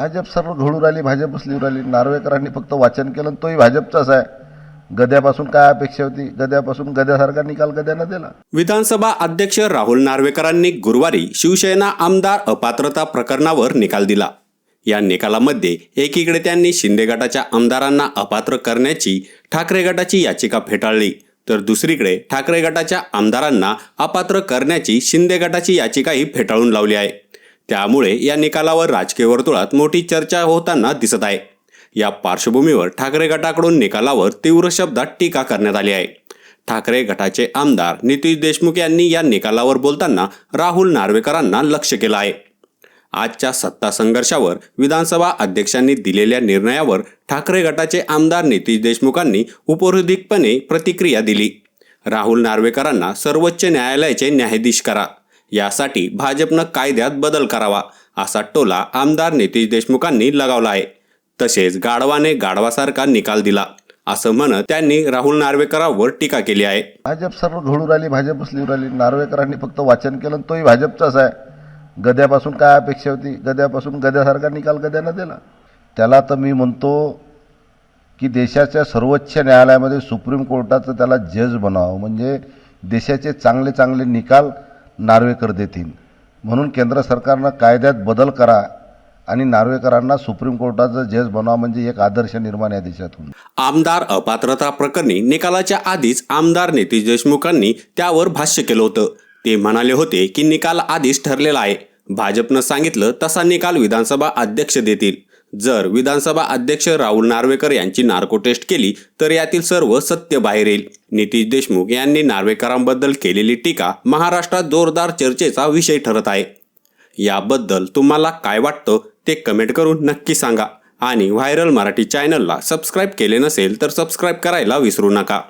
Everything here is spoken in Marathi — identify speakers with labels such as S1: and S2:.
S1: भाजप सर्व घडू राहिली भाजप लिहू राहिली नार्वेकरांनी फक्त वाचन केलं तोही भाजपचाच आहे. गद्यापासून काय अपेक्षा होती? गद्यापासून गद्यासारखा निकाल गद्यानं दिला.
S2: विधानसभा अध्यक्ष राहुल नार्वेकरांनी गुरुवारी शिवसेना आमदार अपात्रता प्रकरणावर निकाल दिला. या निकालामध्ये एकीकडे त्यांनी शिंदे गटाच्या आमदारांना अपात्र करण्याची ठाकरे गटाची याचिका फेटाळली तर दुसरीकडे ठाकरे गटाच्या आमदारांना अपात्र करण्याची शिंदे गटाची याचिकाही फेटाळून लावली आहे. त्यामुळे या निकालावर राजकीय वर्तुळात मोठी चर्चा होताना दिसत आहे. या पार्श्वभूमीवर ठाकरे गटाकडून निकालावर तीव्र शब्दात टीका करण्यात आली आहे. ठाकरे गटाचे आमदार नितीश देशमुख यांनी या निकालावर बोलताना राहुल नार्वेकरांना लक्ष केलं आहे. आजच्या सत्ता संघर्षावर विधानसभा अध्यक्षांनी दिलेल्या निर्णयावर ठाकरे गटाचे आमदार नितीश देशमुखांनी उपरोधिकपणे प्रतिक्रिया दिली. राहुल नार्वेकरांना सर्वोच्च न्यायालयाचे न्यायाधीश करा. यासाठी भाजपनं कायद्यात बदल करावा असा टोला आमदार नितीश देशमुखांनी लगावला आहे. तसेच गाढवाने गाढवासारखा निकाल दिला असं म्हणत त्यांनी राहुल नार्वेकरांवर टीका केली आहे.
S1: भाजप सर्व घडू राहिली भाजप बसली राहिली नार्वेकरांनी फक्त वाचन केलं तोही भाजपचाच आहे. गद्यापासून काय अपेक्षा होती? गद्यापासून गद्यासारखा निकाल गद्यानं दिला. त्याला तर मी म्हणतो की देशाच्या सर्वोच्च न्यायालयामध्ये सुप्रीम कोर्टाचं त्याला जज बनावं. म्हणजे देशाचे चांगले चांगले निकाल नार्वेकर देतील. म्हणून केंद्र सरकारनं कायद्यात बदल करा आणि नार्वेकरांना सुप्रीम कोर्टाचं जज बनवा म्हणजे एक आदर्श निर्माण या देशातून.
S2: आमदार अपात्रता प्रकरणी निकालाच्या आधीच आमदार नितीश देशमुखांनी त्यावर भाष्य केलं होतं. ते म्हणाले होते की निकाल आधीच ठरलेला आहे. भाजपनं सांगितलं तसा निकाल विधानसभा अध्यक्ष देतील. जर विधानसभा अध्यक्ष राहुल नार्वेकर यांची नार्को टेस्ट केली तर यातील सर्व सत्य बाहेर येईल. नितीश देशमुख यांनी नार्वेकरांबद्दल केलेली टीका महाराष्ट्रात जोरदार चर्चेचा विषय ठरत आहे. याबद्दल तुम्हाला काय वाटतं ते कमेंट करून नक्की सांगा. आणि व्हायरल मराठी चॅनलला सबस्क्राईब केले नसेल तर सबस्क्राईब करायला विसरू नका.